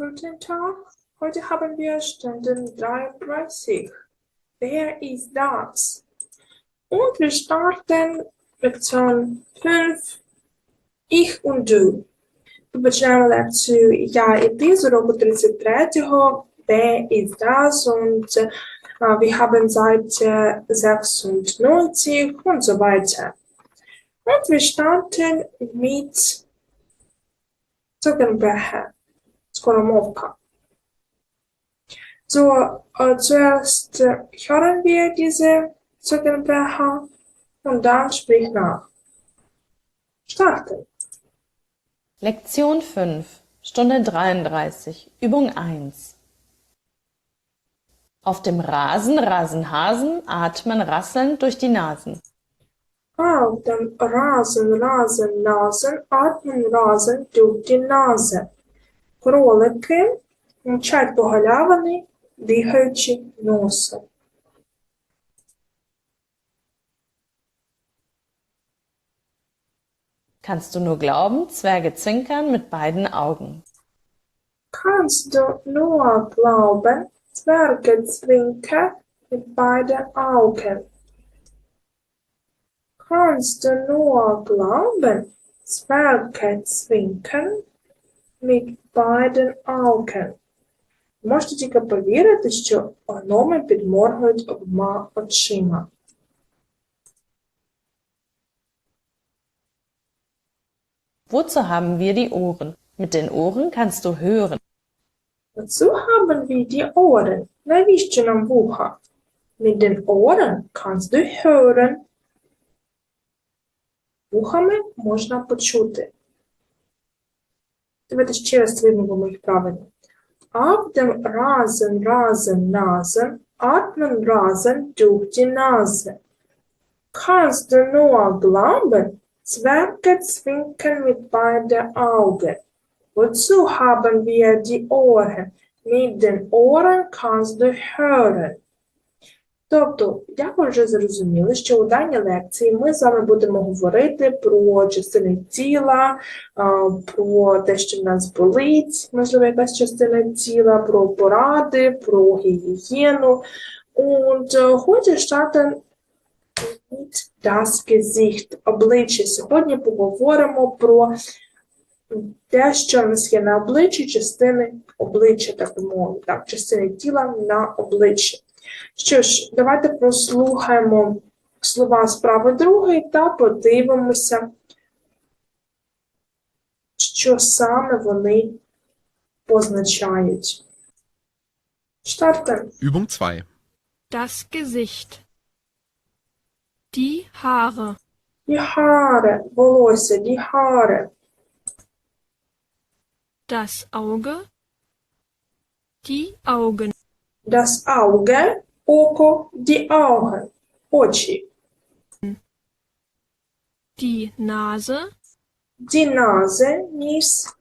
Guten Tag. Heute haben wir Stunden 33. Wer ist das? Und wir starten Lektion 5. Ich und du. Ми починаємо лекцію Я і ти з уроку 33-го. Wer ist das? Und äh, wir haben Seite 96 und so weiter. Und wir starten mit Zungenbrecher. Skoromovka. So, äh, zuerst äh, hören wir diese Zungenbrecher und dann sprich nach. Starten. Lektion 5, Stunde 33, Übung 1. Auf dem Rasen rasen Hasen, atmen rasselnd durch die Nasen. Auf dem Rasen, Rasen, Nasen, atmen Rasen durch die Nase Кролики мчать по галявини, дигаючи носом. Kannst du nur glauben, Zwerge zwinkern mit beiden Augen. Kannst du nur glauben, Zwerge zwinker mit beiden Augen. Kannst du nur glauben, Zwerge zwinkern mit beiden Augen. Можете тільки повірити, що гноми підморгують обома очима. Wozu haben wir die Ohren? Mit den Ohren kannst du hören. Wozu haben wir die Ohren? Навіщо нам вуха? Mit den Ohren kannst du hören. Вухами можна почути. Давайте ще раз вимовимо їх правильно. Auf dem Rasen, Rasen, Nasen, atmen Rasen durch die Nase. Kannst du nur glauben, Zwerge zwinkern mit beiden Augen. Wozu haben wir die Ohren? Mit den Ohren kannst du hören. Тобто, як ви вже зрозуміли, що у даній лекції ми з вами будемо говорити про частини тіла, про те, що в нас болить, можливо, якась частина тіла, про поради, про гігієну. Und heute starten das Gesicht, обличчя. Сьогодні поговоримо про те, що в нас є на обличчі, частини обличчя, так би мовити, так, частини тіла на обличчі. Що ж, давайте прослухаємо слова справи другої та подивимося, що саме вони позначають. Starten. Übung 2. Das Gesicht. Die Haare. Die Haare, волосся, die Haare, Das Auge. Die Augen. das Auge, око, die Augen, очі, Die Nase. die Nase, ніс,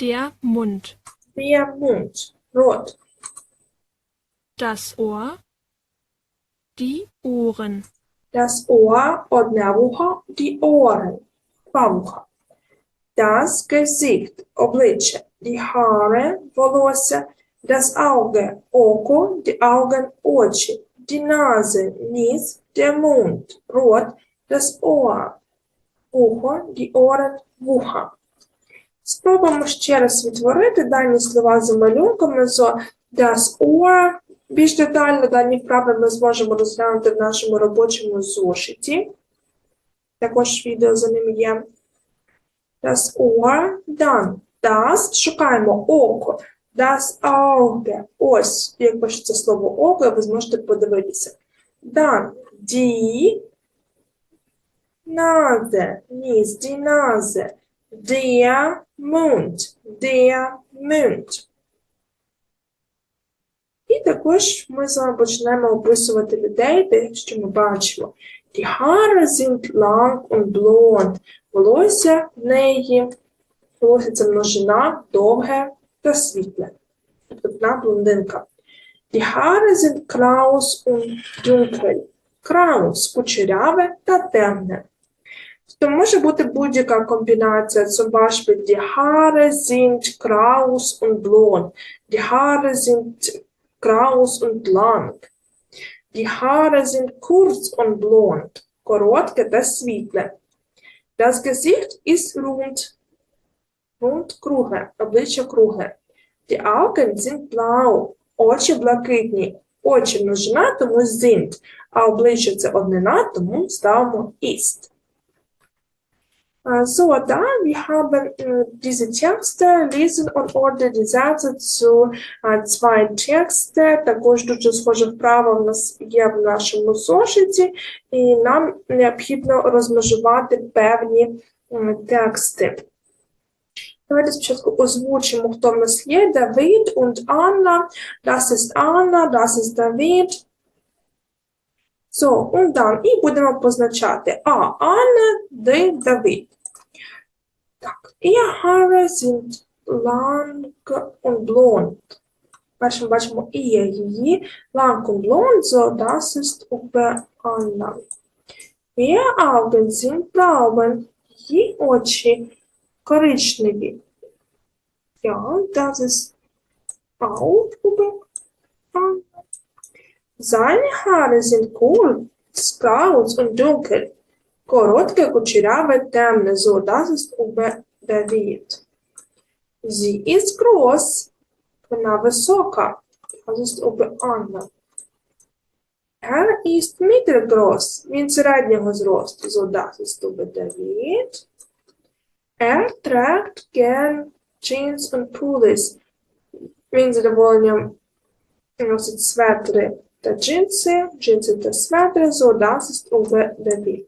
Der Mund. der Mund, рот, Das Ohr. Die Ohren. das Ohr, одне вухо, die Ohren, два вуха. Das Gesicht, обличчя, die Haare, волосся, das Auge, око, die Augen, очі, die Nase, ніс, der Mund, рот, das Ohr, вухо, die Ohren, вуха. Спробуємо ще раз відтворити дані слова за малюнками зо das Ohr. Більш детально дані вправи ми зможемо розглянути в нашому робочому зошиті. Також відео за ним є. Das Ohr, dann das, шукаємо око, das Auge, ось, як пишеться слово око, ви зможете подивитися. Dann die Nase, ніс, die Nase, der Mund, der Mund. І також ми з вами почнемо описувати людей, те, що ми бачимо. Die Haare sind lang und blond. Волосся в неї, волосся це множина, довге та світле. Тобто одна блондинка. Die Haare sind kraus und dunkel. Краус – кучеряве та темне. Тобто може бути будь-яка комбінація. Zum Beispiel die Haare sind kraus und blond. Die Haare sind kraus und lang. Die Haare sind kurz und blond. Коротке та світле. Das Gesicht ist rund. Rund кругле, обличчя кругле. Die Augen sind blau. Очі блакитні. Очі множина, тому sind. А обличчя це однина, тому ставимо ist. So, da wir haben diese Texte lesen und ordnen die Sätze zu zwei Texte. Також дуже схоже вправа в нас є в нашому зошиті, і нам необхідно розмежувати певні тексти. Давайте спочатку озвучимо, хто в нас є. Давид und Anna. Das ist Anna, das ist David. So, und dann. І будемо позначати А. Анна, Д. Давид. Так. Ihr Haare sind lang und blond. Першим бачимо і є її. Lang und blond, so das ist über Anna. Ihr Augen sind braun. Її очі коричневі. Ja, das ist auch. Seine Haare sind kurz, kraus und dunkel. Коротке, кучеряве, темне. So, das ist über David. Sie ist groß. Вона висока. Das ist über Anna. Er ist mittelgroß. Він середнього зросту. So, das ist über Er trägt gern Jeans und Pullis. Він задоволенням носить светри та джинси, джинси та светри, so das ist über David.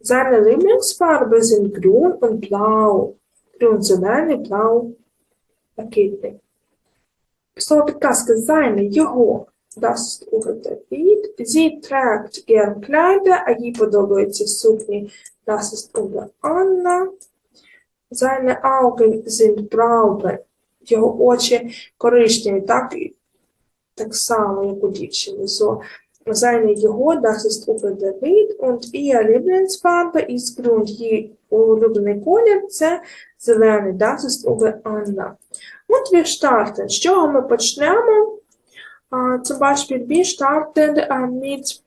Seine Lieblingsfarbe sind grün und blau. Grün, зелений, blau, блакитний. Слово підказки seine, його. Das ist David. Sie trägt gern Kleider, а їй подобаються сукні. Das ist über Anna. Seine Augen sind braun. Його очі коричневі, так, так само, як у дівчини. So, seine його, das ist über David, und ihr Lieblingsfarbe ist grün. Її улюблений колір – це зелений, das ist über Anna. Und wir starten. З чого ми почнемо? Äh, zum Beispiel, wir starten äh, mit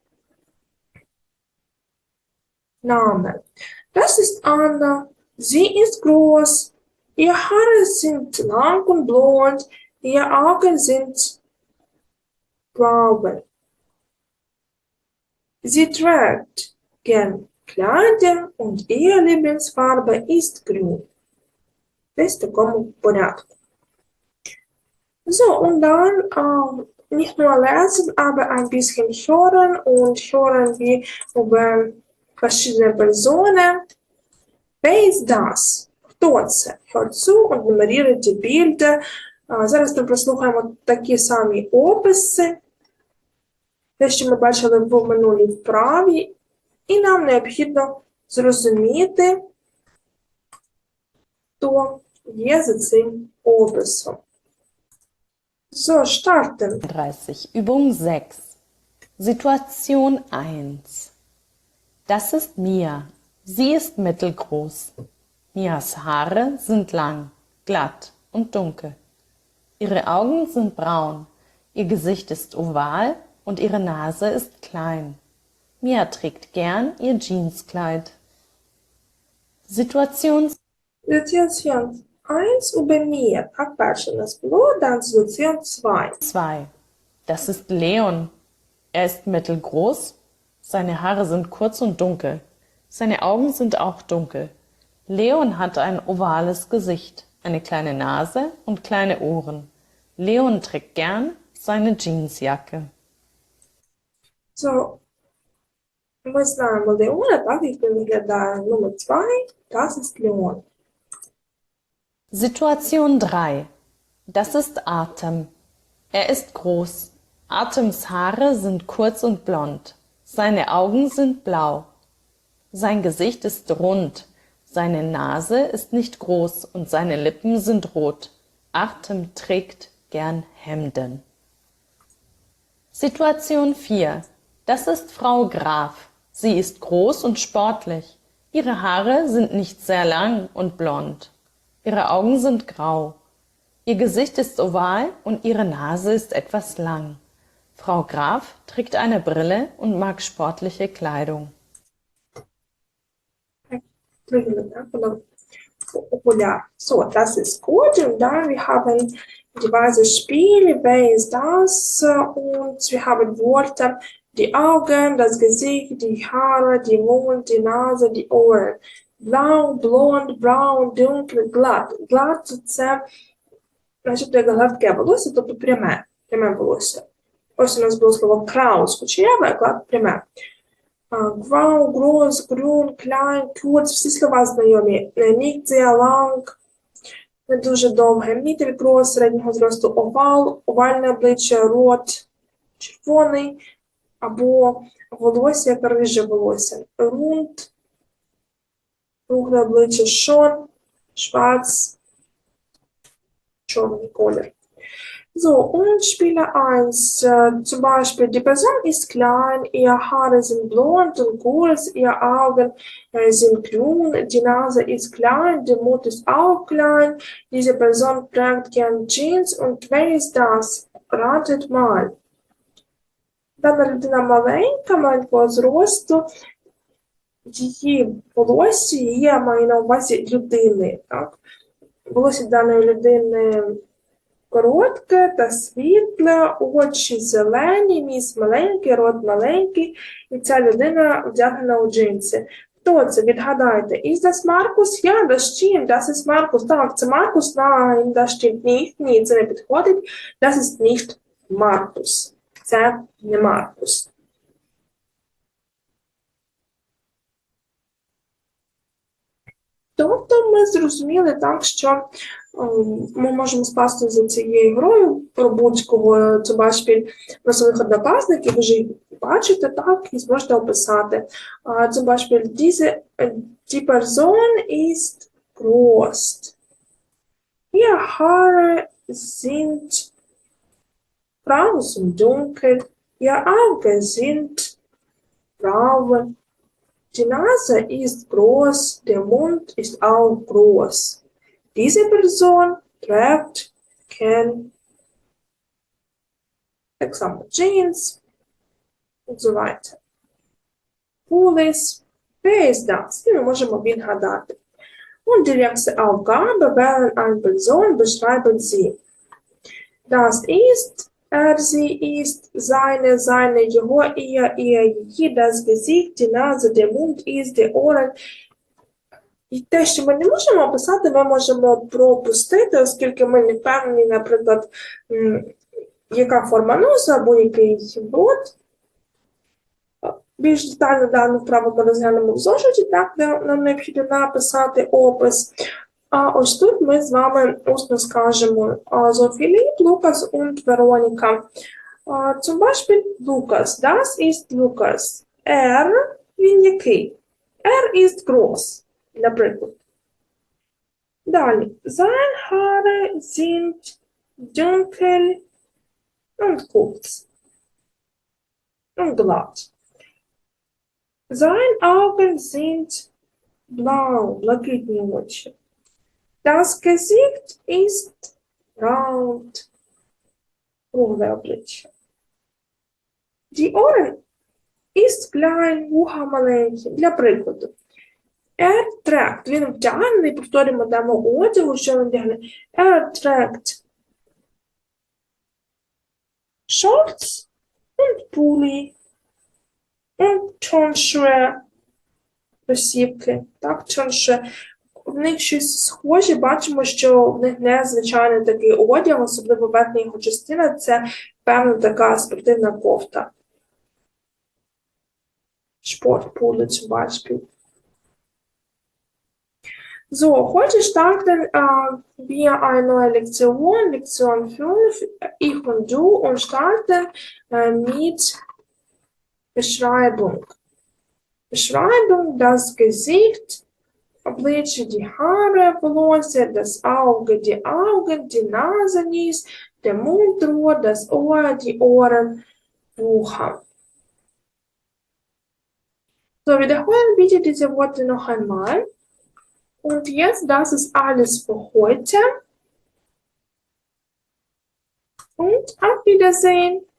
Namen. Das ist Anna. Sie ist groß. Ihr Haare sind lang und blond. Ihr Augen sind blau. Sie trägt gern Kleider und ihre Lieblingsfarbe ist grün. Beste ist. So, und dann ähm, nicht nur lesen, aber ein bisschen hören und hören wir über verschiedene Personen. Wer ist das? Хто це? Hört zu und nummeriert die Bilder. Зараз ми прослухаємо такі самі описи, те, що ми бачили в минулій вправі, і нам необхідно зрозуміти, хто є за цим описом. So, starten. 30. Übung 6. Situation 1. Das ist Mia. Sie ist mittelgroß. Mias Haare sind lang, glatt und dunkel. Ihre Augen sind braun. Ihr Gesicht ist oval und ihre Nase ist klein. Mia trägt gern ihr Jeanskleid. Situation Situation 1 über mir. Как перше у нас було, dann Situation 2. 2. Das ist Leon. Er ist mittelgroß. Seine Haare sind kurz und dunkel. Seine Augen sind auch dunkel. Leon hat ein ovales Gesicht, eine kleine Nase und kleine Ohren. Leon trägt gern seine Jeansjacke. So, ми знаємо Леона, так, як він виглядає. Номер 2, das ist Leon. Situation 3. Das ist Atem. Er ist groß. Atems Haare sind kurz und blond. Seine Augen sind blau. Sein Gesicht ist rund. Seine Nase ist nicht groß und seine Lippen sind rot. Atem trägt gern Hemden. Situation 4. Das ist Frau Graf. Sie ist groß und sportlich. Ihre Haare sind nicht sehr lang und blond. Ihre Augen sind grau. Ihr Gesicht ist oval und ihre Nase ist etwas lang. Frau Graf trägt eine Brille und mag sportliche Kleidung. Okular. So, das ist gut. Und dann wir haben diverse Spiele, wer ist das? Und wir haben Wörter, die Augen, das Gesicht, die Haare, die Mund, die Nase, die Ohren. Blau, blond, brown, dunkel, glatt. Glatt це начебто як гладке волосся, тобто пряме, пряме волосся. Ось у нас було слово краус, кучеряве, а глад пряме. Grau, groß, grün, klein, kurz, всі слова знайомі. Sehr lang, не дуже довге. Mittelgroß, середнього зросту овал, овальне обличчя, рот, червоний, або волосся, як риже волосся. Rund, кругле обличчя, schon, schwarz, чорний колір. So, und Spieler 1, äh, zum Beispiel, die Person ist klein, ihr Haare sind blond und kurz, ihre Augen äh, sind grün, die Nase ist klein, der Mund ist auch klein, diese Person trägt gern Jeans und wer ist das? Ratet mal. Дана людина маленька, маленького зросту, її волосся, я маю на увазі людини. Так? Волосся даної людини коротке та світле, очі зелені, ніс маленький, рот маленький, і ця людина вдягнена у джинси. Хто це? Відгадайте. Is das Markus? Ja, das stimmt. Das ist. Так, це Маркус. Nein, das nicht. Ні, це не підходить. Das ist Markus. Це не Маркус. Тобто ми зрозуміли так, що ем, ми можемо скласти за цією грою про будь-кого Цубашпіль про своїх однокласників, ви вже бачите, так, і зможете описати. Цубашпіль, die Person ist groß. Ihre Haare sind braun und dunkel, ihre Augen sind Die Nase ist groß, der Mund ist auch groß. Diese Person trägt kein Example Jeans und so weiter. Pullis, wer ist das? І ми можемо відгадати. Und die nächste Aufgabe wählen eine Person, beschreiben sie. Das ist, er, sie ist, seine, seine, його, ihr, ihr, її, das Gesicht, die Nase, der Mund ist, die Ohren. І те, що ми не можемо описати, ми можемо пропустити, оскільки ми не впевнені, наприклад, яка форма носу або який рот. Більш детально дану вправу ми розглянемо в зошиті, так, нам необхідно написати опис. А ось тут ми з вами усно скажемо Philipp, Lukas und Veronika. А, Zum Beispiel Lukas. Das ist Lukas. Er, він який? Er ist groß, наприклад. Далі. Sein Haare sind dunkel und kurz. Und glatt. Seine Augen sind blau, блакитні очі. Das Gesicht ist rund, кругле обличчя. Die Ohren ist klein, вуха маленькі. Для прикладу. Er trägt, він вдягнений, повторюємо дамо одягу, що він вдягне. Er trägt Shorts und Pulli und Turnschuhe, кросівки, так, Turnschuhe. В них щось схоже, бачимо, що в них незвичайний такий одяг, особливо верхня його частина, це певна така спортивна кофта. Sportpulli zum Beispiel. So, heute starten äh, wir eine neue Lektion, Lektion 5, ich und du, und starten äh, mit Beschreibung. Beschreibung, das Gesicht, обличчя, die Haare, волосся, das Auge, die Augen, die Nase, Nis, der Mund, Rohr, das Ohr, die Ohren, Вуха. So, wiederholen bitte diese Worte noch einmal. Und jetzt, das ist alles für heute. Und auf Wiedersehen.